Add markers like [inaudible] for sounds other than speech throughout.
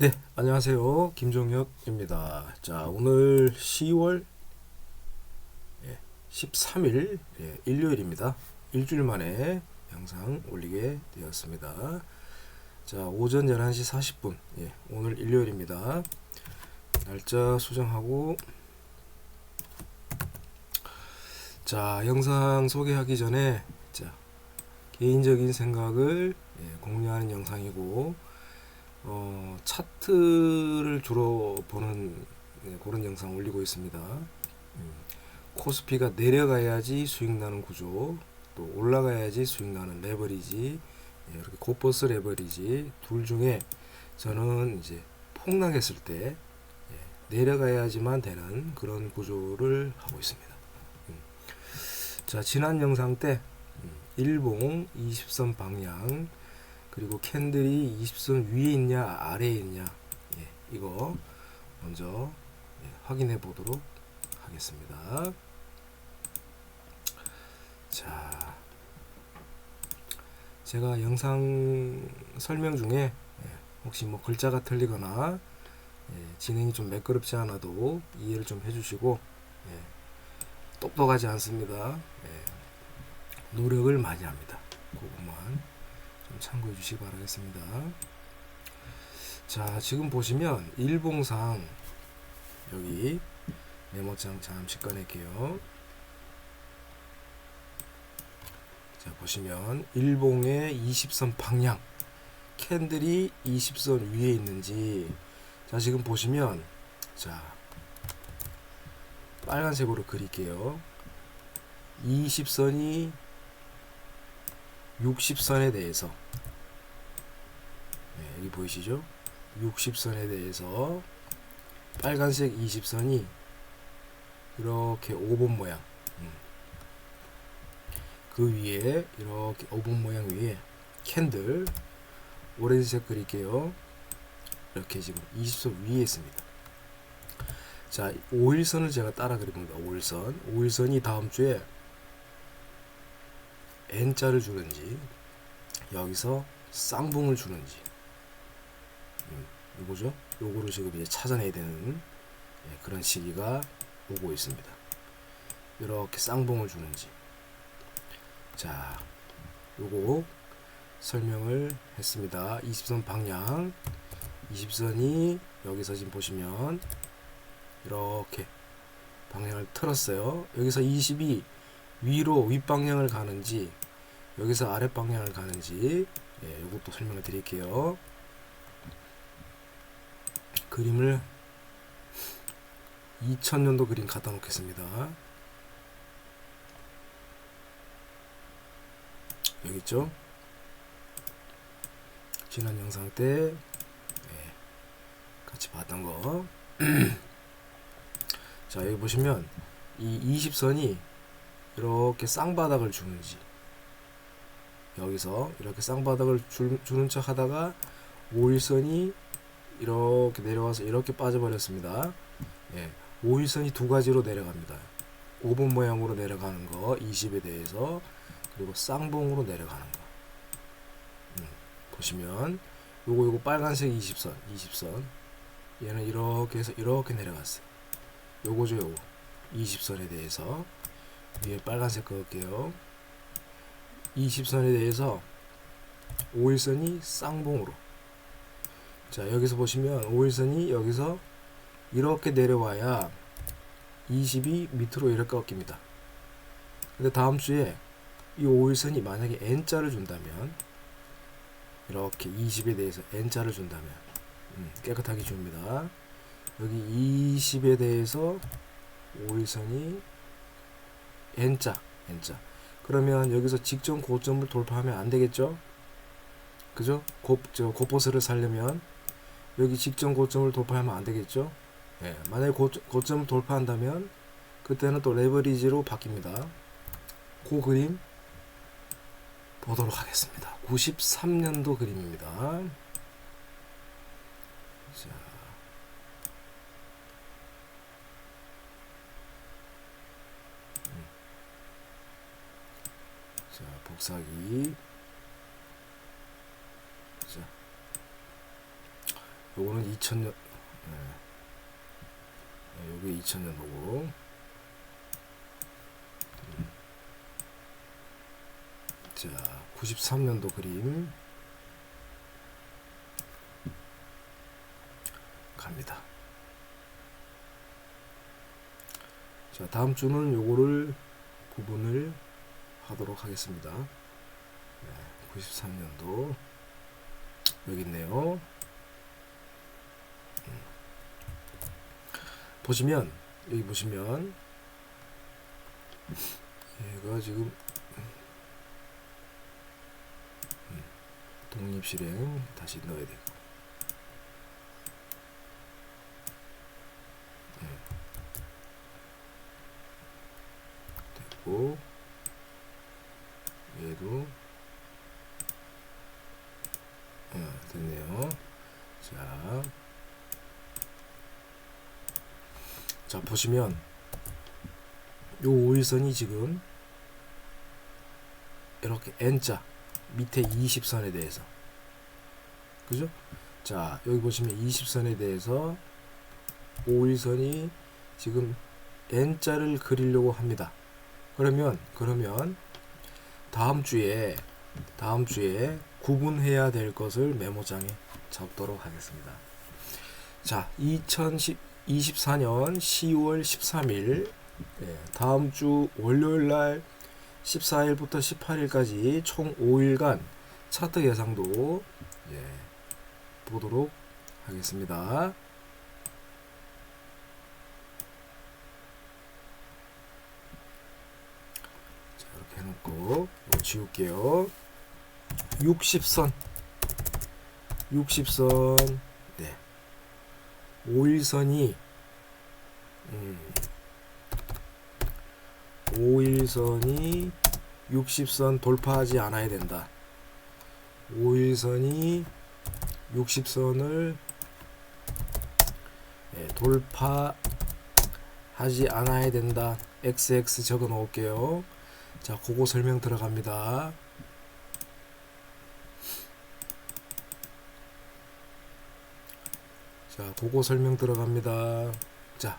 네, 안녕하세요. 김종혁입니다. 자, 오늘 10월 13일 예, 일요일입니다. 일주일 만에 영상 올리게 되었습니다. 자, 오전 11시 40분. 예, 오늘 일요일입니다. 날짜 수정하고 자, 영상 소개하기 전에 자, 개인적인 생각을 예, 공유하는 영상이고 어, 차트를 주로 보는 네, 그런 영상 올리고 있습니다. 음, 코스피가 내려가야지 수익 나는 구조, 또 올라가야지 수익 나는 레버리지, 예, 이렇게 고버스 레버리지 둘 중에 저는 이제 폭락했을 때 예, 내려가야지만 되는 그런 구조를 하고 있습니다. 음. 자 지난 영상 때 음, 일봉 20선 방향 그리고 캔들이 20선 위에 있냐 아래에 있냐 예, 이거 먼저 예, 확인해 보도록 하겠습니다. 자, 제가 영상 설명 중에 예, 혹시 뭐 글자가 틀리거나 예, 진행이 좀 매끄럽지 않아도 이해를 좀 해주시고 예, 똑똑하지 않습니다. 예, 노력을 많이 합니다. 그것만 좀 참고해 주시기 바라겠습니다. 자, 지금 보시면 일봉상 여기 메모장 잠시 꺼낼게요. 자, 보시면 일봉의 20선 방향 캔들이 20선 위에 있는지 자, 지금 보시면 자, 빨간색으로 그릴게요. 20선이 60선에 대해서 네, 여기 보이시죠? 60선에 대해서 빨간색 20선이 이렇게 5번 모양. 음. 그 위에 이렇게 5번 모양 위에 캔들 오렌지색 그릴게요. 이렇게 지금 20선 위에 있습니다. 자 5일선을 제가 따라 그립니다. 5일선. 5일선이 다음 주에 N자를 주는지 여기서 쌍봉을 주는지 음, 이거죠? 요거를 지금 이제 찾아내야 되는 예, 그런 시기가 오고 있습니다. 이렇게 쌍봉을 주는지. 자 요거 설명을 했습니다. 20선 방향. 20선이 여기서 지금 보시면 이렇게 방향을 틀었어요. 여기서 20이 위로 윗방향을 가는지 여기서 아랫방향을 가는지 예, 이것도 설명을 드릴게요 그림을 2000년도 그림 갖다 놓겠습니다. 여기 있죠? 지난 영상 때 예, 같이 봤던 거. [clears throat] 자 여기 보시면 이 20선이 이렇게 쌍바닥을 주는지 여기서 이렇게 쌍바닥을 주, 주는 척 하다가 5일선이 이렇게 내려와서 이렇게 빠져버렸습니다. 예, 5일선이 두 가지로 내려갑니다. 5번 모양으로 내려가는 거 20에 대해서 그리고 쌍봉으로 내려가는 거 음, 보시면 요거 요거 빨간색 20선 20선 얘는 이렇게 해서 이렇게 내려갔어요. 요거죠 요거 20선에 대해서 위에 빨간색 그을게요 20선에 대해서 5일선이 쌍봉으로 자 여기서 보시면 5일선이 여기서 이렇게 내려와야 20이 밑으로 이렇게 꺾입니다 근데 다음 주에 이 5일선이 만약에 N자를 준다면 이렇게 20에 대해서 N자를 준다면 음, 깨끗하게 줍니다 여기 20에 대해서 5일선이 N자, N자. 그러면 여기서 직전 고점을 돌파하면 안 되겠죠? 그죠? 고, 저, 고포스를 살려면 여기 직전 고점을 돌파하면 안 되겠죠? 예, 만약에 고, 고점을 돌파한다면 그때는 또 레버리지로 바뀝니다. 그 그림 보도록 하겠습니다. 93년도 그림입니다. 자. 자, 복사기. 자, 요거는 2000년. 예. 예, 요게 2000년도고. 음. 자 93년도 그림. 갑니다. 자 다음 주는 요거를 구분을 하도록 하겠습니다. 네, 93년도. 여기 있네요 보시면 여기 보시면 얘가 지금 음, 독립 실행 다시 넣어야 되고 음. 됐고 얘도 어, 됐네요 자 자 보시면 요 오일선이 지금 이렇게 N자 밑에 20선에 대해서 그죠? 자 여기 보시면 20선에 대해서 오일선이 지금 N자를 그리려고 합니다. 그러면 그러면 다음 주에 다음 주에 구분해야 될 것을 메모장에 적도록 하겠습니다. 자, 2010 24년 10월 13일 예, 다음 주 월요일 날 14일부터 18일까지 총 5일간 차트 예상도 예, 보도록 하겠습니다. 자, 이렇게 해놓고 이거 지울게요. 60선 60선 네. 5일선이 음, 5일선이 60선 돌파하지 않아야 된다. 5일선이 60선을 예, 돌파하지 않아야 된다. XX 적어 놓을게요. 자, 그거 설명 들어갑니다. 자, 그거 설명 들어갑니다. 자,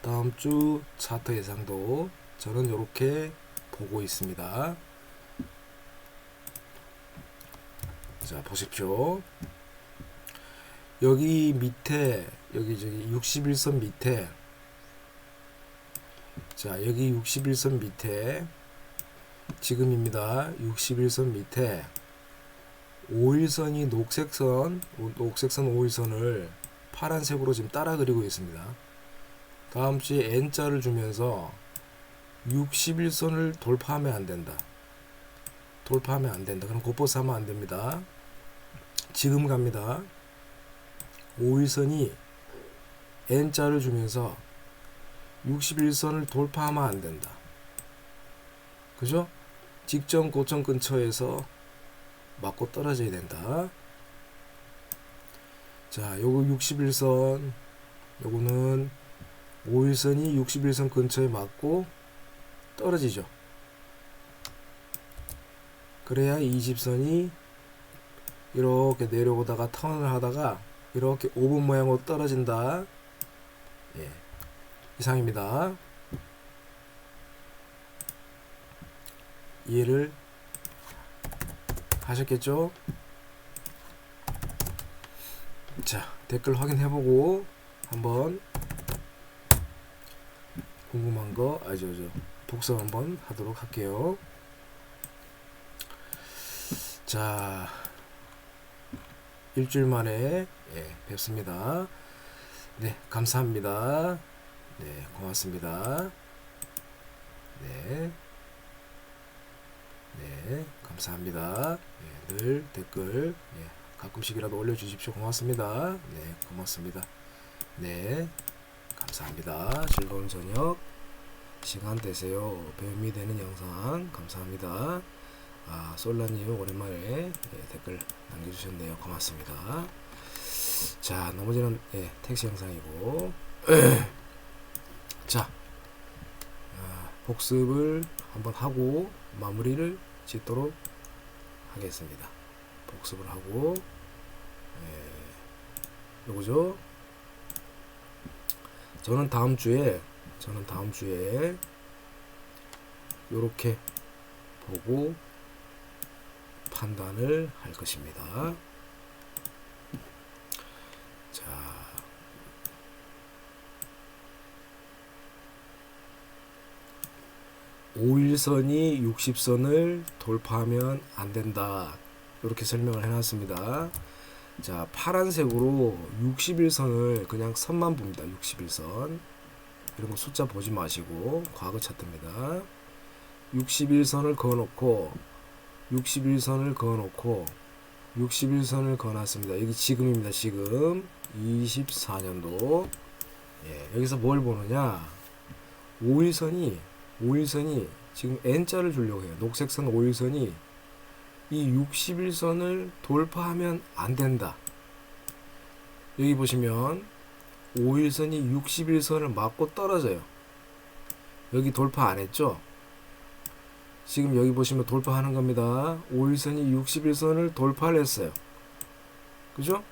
다음 주 차트 예상도 저는 이렇게 보고 있습니다. 자, 보십시오. 여기 밑에, 여기 저기 61선 밑에, 자, 여기 61선 밑에, 지금입니다. 61선 밑에, 5일선이 녹색선, 녹색선 5일선을 파란색으로 지금 따라 그리고 있습니다. 다음 주에 N자를 주면서 61선을 돌파하면 안 된다. 돌파하면 안 된다. 그럼 곧버스 하면 안 됩니다. 지금 갑니다. 5일선이 N자를 주면서 61선을 돌파하면 안 된다. 그죠? 직전 고점 근처에서 맞고 떨어져야 된다. 자, 요거 61선, 요거는 5일선이 61선 근처에 맞고 떨어지죠. 그래야 20선이 이렇게 내려오다가 턴을 하다가 이렇게 5분 모양으로 떨어진다. 예. 이상입니다. 이해를 하셨겠죠? 자, 댓글 확인해보고 한번 궁금한 거, 아죠, 저 복습 한번 하도록 할게요. 자, 일주일 만에 예, 뵙습니다. 네, 감사합니다. 네, 고맙습니다. 네. 네, 감사합니다. 예, 늘 댓글 예, 가끔씩이라도 올려주십시오. 고맙습니다. 네, 고맙습니다. 네, 감사합니다. 즐거운 저녁 시간 되세요. 배움이 되는 영상 감사합니다. 아, 솔라님 오랜만에 예, 댓글 남겨주셨네요. 고맙습니다. 자, 나머지는 예, 텍스 영상이고 [clears throat] 자, 아, 복습을 한번 하고 마무리를 짓도록 하겠습니다. 복습을 하고 예, 요거죠. 저는 다음 주에 저는 다음 주에 요렇게 보고 판단을 할 것입니다. 5일선이 60선을 돌파하면 안 된다. 이렇게 설명을 해놨습니다. 자, 파란색으로 61선을 그냥 선만 봅니다. 61선. 이런 거 숫자 보지 마시고, 과거 차트입니다. 61선을 그어놓고, 61선을 그어놓고, 61선을 그어놨습니다. 여기 지금입니다. 지금. 24년도. 예, 여기서 뭘 보느냐. 5일선이 5일선이 지금 N자를 주려고 해요. 녹색선 5일선이 이 61선을 돌파하면 안 된다. 여기 보시면 5일선이 61선을 맞고 떨어져요. 여기 돌파 안 했죠? 지금 여기 보시면 돌파하는 겁니다. 5일선이 61선을 돌파를 했어요. 그죠?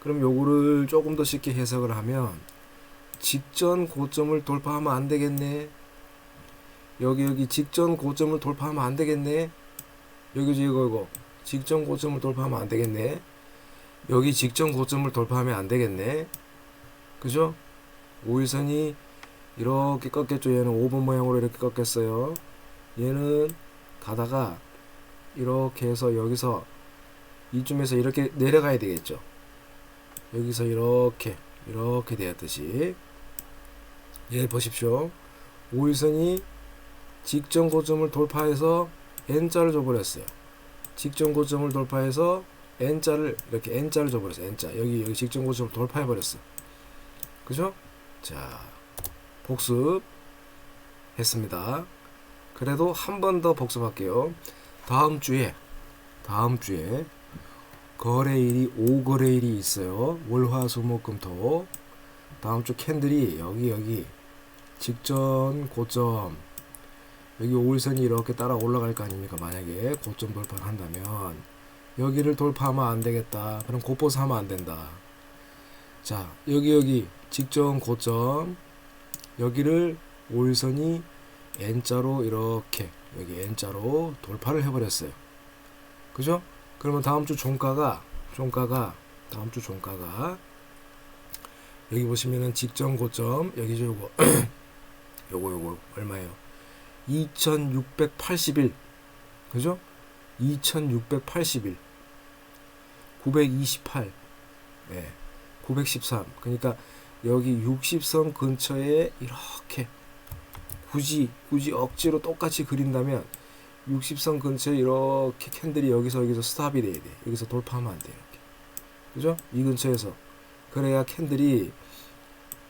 그럼 요거를 조금 더 쉽게 해석을 하면 직전 고점을 돌파하면 안 되겠네. 여기 여기 직전 고점을 돌파하면 안 되겠네. 여기지 이거 이거 직전 고점을 돌파하면 안 되겠네. 여기 직전 고점을 돌파하면 안 되겠네. 그죠? 5일선이 이렇게 꺾였죠. 얘는 5번 모양으로 이렇게 꺾였어요. 얘는 가다가 이렇게 해서 여기서 이쯤에서 이렇게 내려가야 되겠죠. 여기서 이렇게 이렇게 되었듯이 얘 보십시오. 5일선이 직전 고점을 돌파해서 N자를 줘버렸어요. 직전 고점을 돌파해서 N자를 이렇게 N자를 줘버렸어요. N자 여기 여기 직전 고점을 돌파해 버렸어. 그죠? 자 복습 했습니다. 그래도 한 번 더 복습할게요. 다음 주에 다음 주에 거래일이 5거래일이 있어요. 월화수목금토 다음 주 캔들이 여기 여기 직전 고점 여기 5일선이 이렇게 따라 올라갈 거 아닙니까? 만약에 고점 돌파를 한다면 여기를 돌파하면 안 되겠다. 그럼 곧보서 하면 안 된다. 자, 여기 여기 직전 고점 여기를 5일선이 N자로 이렇게 여기 N자로 돌파를 해버렸어요. 그죠? 그러면 다음 주 종가가 종가가 다음 주 종가가 여기 보시면은 직전 고점 여기 죠 요거 [clears throat] 요거 요거 얼마예요? 2681 그죠? 2681 928 네. 913 그러니까 여기 60선 근처에 이렇게 굳이 굳이 억지로 똑같이 그린다면 60선 근처에 이렇게 캔들이 여기서 여기서 스탑이 돼야 돼. 여기서 돌파하면 안 돼 이렇게. 그죠? 이 근처에서. 그래야 캔들이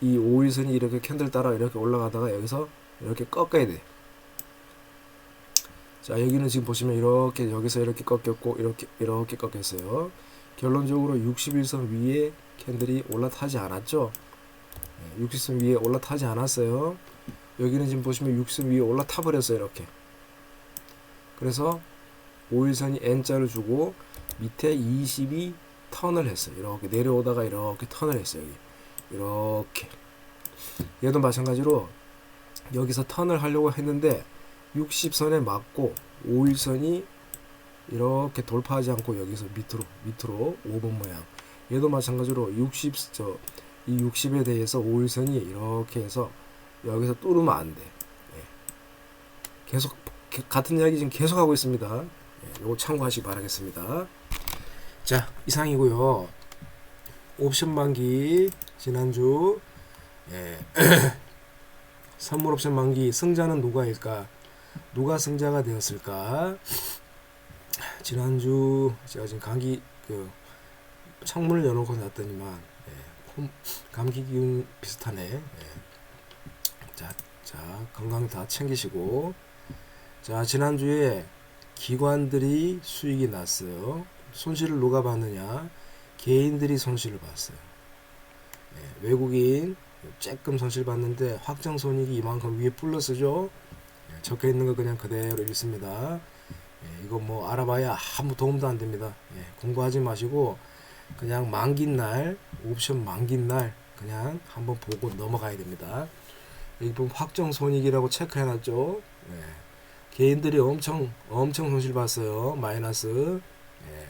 이 5일선이 이렇게 캔들 따라 이렇게 올라가다가 여기서 이렇게 꺾어야 돼 자 여기는 지금 보시면 이렇게 여기서 이렇게 꺾였고 이렇게 이렇게 꺾였어요. 결론적으로 61선 위에 캔들이 올라타지 않았죠? 네, 60선 위에 올라타지 않았어요. 여기는 지금 보시면 60선 위에 올라타 버렸어요 이렇게. 그래서 5일선이 N자를 주고 밑에 22 턴을 했어요. 이렇게 내려오다가 이렇게 턴을 했어요 여기. 이렇게. 얘도 마찬가지로 여기서 턴을 하려고 했는데 60선에 맞고 5일선이 이렇게 돌파하지 않고 여기서 밑으로 밑으로 5번 모양 얘도 마찬가지로 60저 이 60에 대해서 5일선이 이렇게 해서 여기서 뚫으면 안 돼. 예. 계속 게- 같은 이야기 지금 계속 하고 있습니다. 예, 요거 참고하시기 바라겠습니다. 자 이상이고요. 옵션 만기 지난주 예. [clears throat] 선물 옵션 만기 승자는 누가일까? 누가 승자가 되었을까? 지난주 제가 지금 감기 그 창문을 열어놓고 놨더니만 예, 콤- 감기 기운 비슷하네. 예. 자, 자 건강 다 챙기시고 자 지난주에 기관들이 수익이 났어요. 손실을 누가 봤느냐? 개인들이 손실을 봤어요. 예, 외국인 조금 손실 봤는데 확정 손익이 이만큼 위에 플러스죠. 예, 적혀 있는 거 그냥 그대로 읽습니다. 예, 이거 뭐 알아봐야 아무 도움도 안 됩니다. 예, 공부하지 마시고 그냥 만긴 날 옵션 만긴 날 그냥 한번 보고 넘어가야 됩니다. 여기 보면 확정 손익이라고 체크해놨죠. 예. 개인들이 엄청 엄청 손실 봤어요. 마이너스. 예.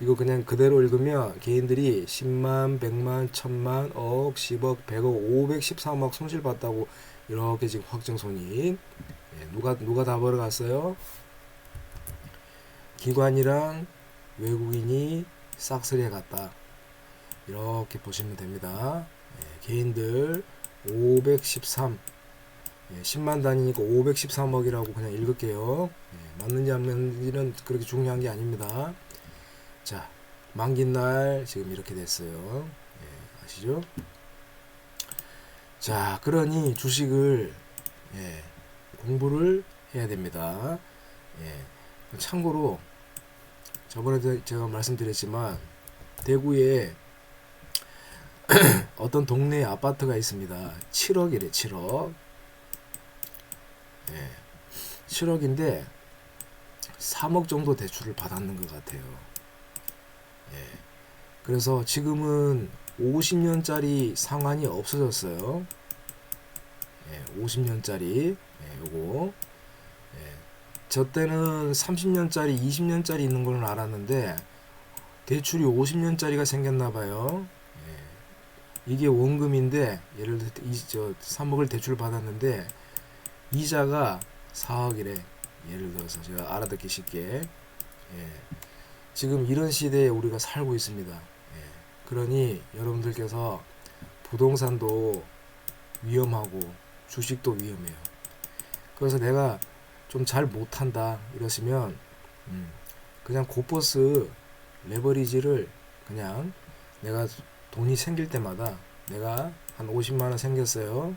이거 그냥 그대로 읽으면 개인들이 10만, 100만, 1000만, 억, 10억, 100억, 513억 손실 봤다고 이렇게 지금 확정 손익. 예. 누가 누가 다 벌어갔어요? 기관이랑 외국인이 싹쓸이해 갔다. 이렇게 보시면 됩니다. 예, 개인들 513 예, 10만 단위니까 513억이라고 그냥 읽을게요. 예, 맞는지 안 맞는지는 그렇게 중요한 게 아닙니다. 자, 만긴 날 지금 이렇게 됐어요. 예, 아시죠? 자, 그러니 주식을 예, 공부를 해야 됩니다. 예, 참고로 저번에도 제가 말씀드렸지만 대구에 [clears throat] 어떤 동네에 아파트가 있습니다. 7억이래, 7억. 예. 7억인데 3억 정도 대출을 받았는 것 같아요. 예. 그래서 지금은 50년짜리 상환이 없어졌어요. 예, 50년짜리 예, 요거 예. 저 때는 30년짜리, 20년짜리 있는 걸로 알았는데 대출이 50년짜리가 생겼나 봐요. 예. 이게 원금인데 예를 들어 이 저 3억을 대출 받았는데 이자가 4억이래. 예를 들어서 제가 알아듣기 쉽게. 예. 지금 이런 시대에 우리가 살고 있습니다. 예. 그러니 여러분들께서 부동산도 위험하고 주식도 위험해요. 그래서 내가 좀 잘 못한다 이러시면 음, 그냥 고버스 레버리지를 그냥 내가 돈이 생길 때마다 내가 한 50만 원 생겼어요.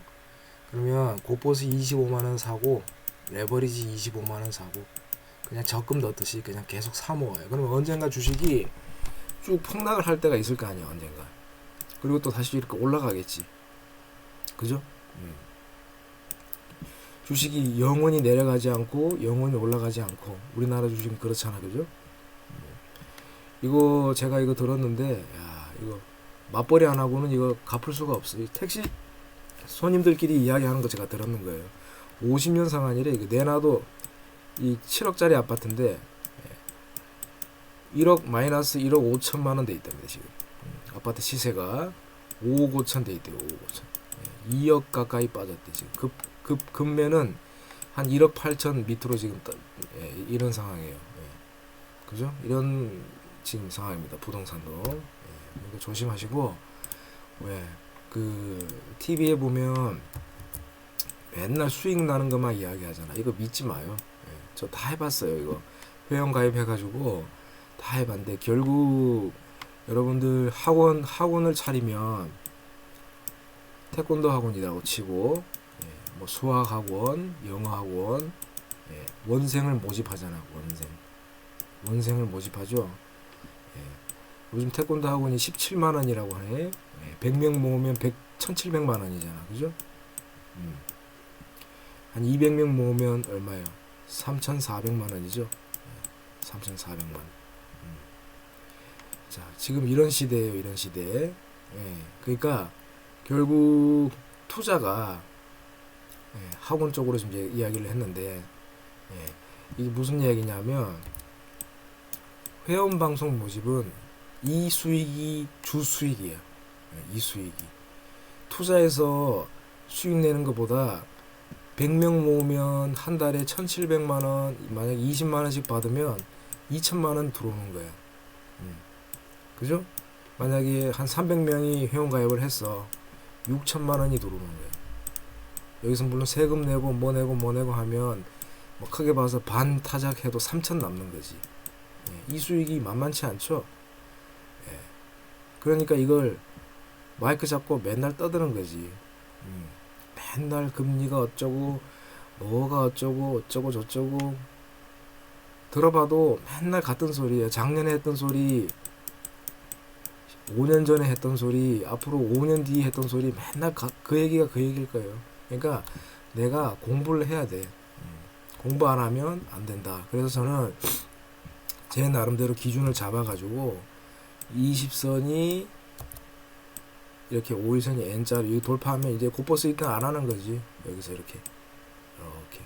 그러면 고버스 25만 원 사고 레버리지 25만 원 사고 그냥 적금 넣듯이 그냥 계속 사 모아요. 그러면 언젠가 주식이 쭉 폭락을 할 때가 있을 거 아니야 언젠가. 그리고 또 다시 이렇게 올라가겠지. 그죠? 음. 주식이 영원히 내려가지 않고 영원히 올라가지 않고 우리나라 주식은 그렇잖아 그죠? 음. 이거 제가 이거 들었는데 야 이거 맞벌이 안 하고는 이거 갚을 수가 없어요. 택시 손님들끼리 이야기하는 거 제가 들었는 거예요. 50년 상환이래. 이거 내놔도 이 7억짜리 아파트인데 1억 마이너스 1억 5천만 원 돼 있답니다 지금. 음, 아파트 시세가 5억 5천 돼 있대요. 5억 5천. 2억 가까이 빠졌대 지금. 급, 급 금매는 한 1억 8천 밑으로 지금 떠, 예, 이런 상황이에요. 예. 그죠? 이런 지금 상황입니다. 부동산도 예, 조심하시고 왜그 TV에 보면 맨날 수익 나는 것만 이야기하잖아. 이거 믿지 마요. 예, 저다 해봤어요. 이거 회원 가입해가지고 다 해봤는데 결국 여러분들 학원 학원을 차리면 태권도 학원이라고 치고 예, 뭐 수학 학원, 영어 학원, 예, 원생을 모집하잖아. 원생 원생을 모집하죠. 예, 요즘 태권도 학원이 17만 원이라고 하네. 예, 100명 모으면 100, 1,700만 원이잖아. 그죠? 음. 한 200명 모으면 얼마예요? 3,400만 원이죠. 예, 3,400만 원. 음. 자, 지금 이런 시대예요. 이런 시대. 예, 그러니까 결국 투자가 예, 학원 쪽으로 이제 이야기를 했는데 예, 이게 무슨 이야기냐면 회원 방송 모집은 이 수익이 주 수익이에요. 예, 이 수익이 투자해서 수익 내는 것보다 100명 모으면 한 달에 1,700만 원, 만약 20만 원씩 받으면 2천만 원 들어오는 거예요. 음. 그죠? 만약에 한 300명이 회원 가입을 했어. 6천만 원이 들어오는 거예요. 여기서 물론 세금 내고 뭐 내고 뭐 내고 하면 뭐 크게 봐서 반 타작해도 3천 남는 거지. 예, 이 수익이 만만치 않죠. 예. 그러니까 이걸 마이크 잡고 맨날 떠드는 거지. 음. 맨날 금리가 어쩌고 뭐가 어쩌고 어쩌고 저쩌고 들어봐도 맨날 같은 소리예요. 작년에 했던 소리 5년 전에 했던 소리, 앞으로 5년 뒤에 했던 소리 맨날 가, 그 얘기가 그 얘기일 거예요. 그러니까 내가 공부를 해야 돼. 음, 공부 안 하면 안 된다. 그래서 저는 제 나름대로 기준을 잡아가지고 20선이 이렇게 5일선이 N자로 이 돌파하면 이제 곧버스 이트 안 하는 거지 여기서 이렇게 이렇게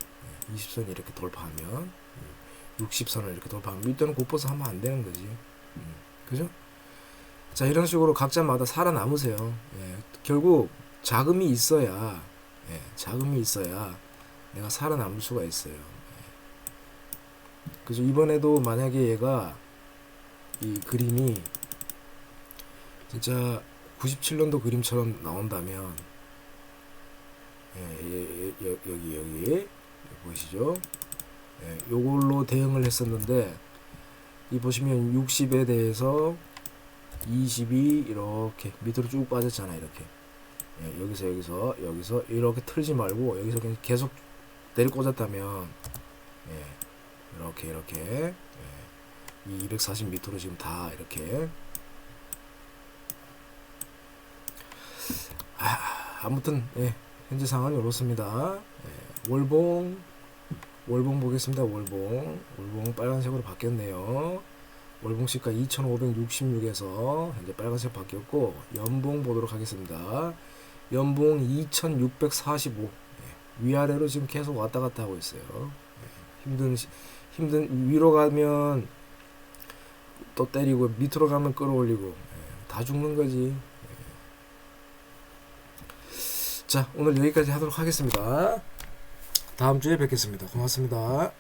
20선이 이렇게 돌파하면 60선을 이렇게 돌파하면 밑에는 곧버스 하면 안 되는 거지 음, 그죠? 자 이런 식으로 각자마다 살아남으세요 예, 결국 자금이 있어야 예, 자금이 있어야 내가 살아남을 수가 있어요 예. 그래서 이번에도 만약에 얘가 이 그림이 진짜 97년도 그림처럼 나온다면 예, 예, 예, 여- 여기 여기 보이시죠? 예, 요걸로 대응을 했었는데 이 보시면 60에 대해서 20이 이렇게 밑으로 쭉 빠졌잖아 이렇게 예, 여기서 여기서 여기서 이렇게 틀지 말고 여기서 그냥 계속 내리 꽂았다면 예, 이렇게 이렇게 예, 이 240 밑으로 지금 다 이렇게 아, 아무튼 예, 현재 상황은 이렇습니다. 예, 월봉 월봉 보겠습니다. 월봉 월봉 빨간색으로 바뀌었네요. 월봉 시가 2,566에서 현재 빨간색 바뀌었고 연봉 보도록 하겠습니다. 연봉 2,645 예, 위아래로 지금 계속 왔다 갔다 하고 있어요. 예, 힘든 시- 힘든 위로 가면 또 때리고 밑으로 가면 끌어올리고 예, 다 죽는 거지. 자 오늘 여기까지 하도록 하겠습니다. 다음 주에 뵙겠습니다. 고맙습니다.